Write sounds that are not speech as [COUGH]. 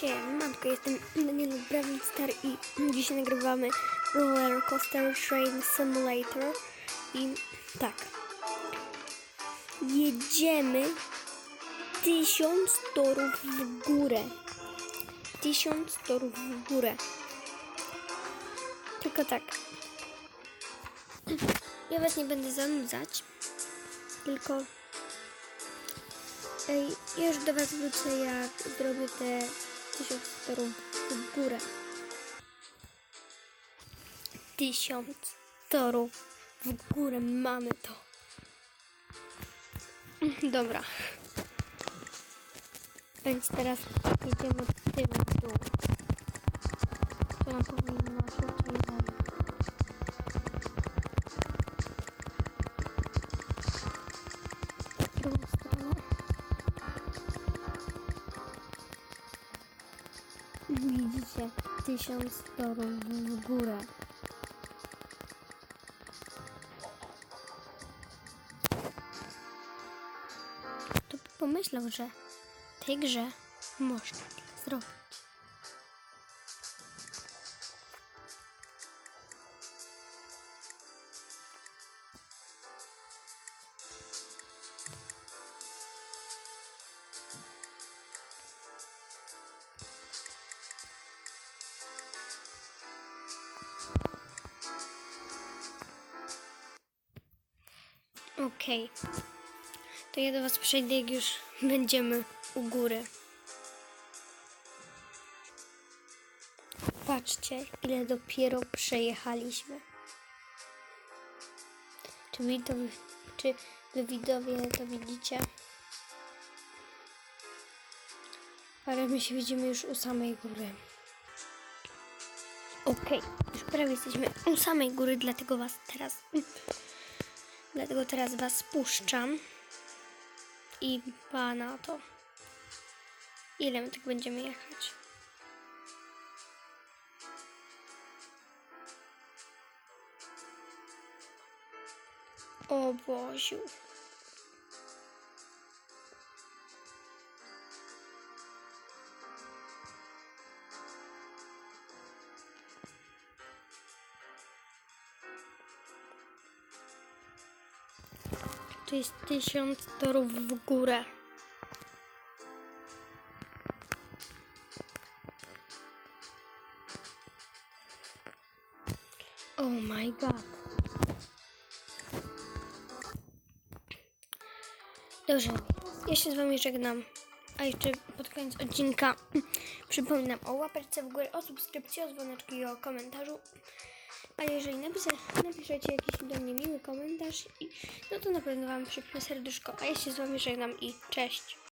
Siemanko, jestem Daniel Star i dzisiaj nagrywamy Roller Coaster Train Simulator. I tak. Jedziemy tysiąc torów w górę. Tysiąc torów w górę. Tylko tak. Ja was nie będę zanudzać tylko ja już do was wrócę, jak zrobię te tysiąc torów w górę. Tysiąc torów w górę, mamy to. Dobra. Więc teraz idziemy tym w dół. Widzicie, tysiąc torów w górę. By pomyślał, że w tej grze można zrobić? Okej. To ja do Was przejdę, jak już [LAUGHS] będziemy u góry. Patrzcie, ile dopiero przejechaliśmy. Czy to, czy wy widowie to widzicie? Ale my się widzimy już u samej góry. Okej, już prawie jesteśmy u samej góry, dlatego Was teraz Dlatego teraz was spuszczam. I pana to. Ile my tak będziemy jechać? O Boziu. To jest tysiąc torów w górę. Oh my god. Dobrze, ja się z wami żegnam. A jeszcze pod koniec odcinka [CLEARS THROAT] przypominam o łapeczce w górę, o subskrypcji, o dzwoneczku i o komentarzu. A jeżeli napisze, napiszecie jakiś do mnie miły komentarz, i, no to na pewno Wam przypnę serduszko. A ja się z Wami żegnam i cześć.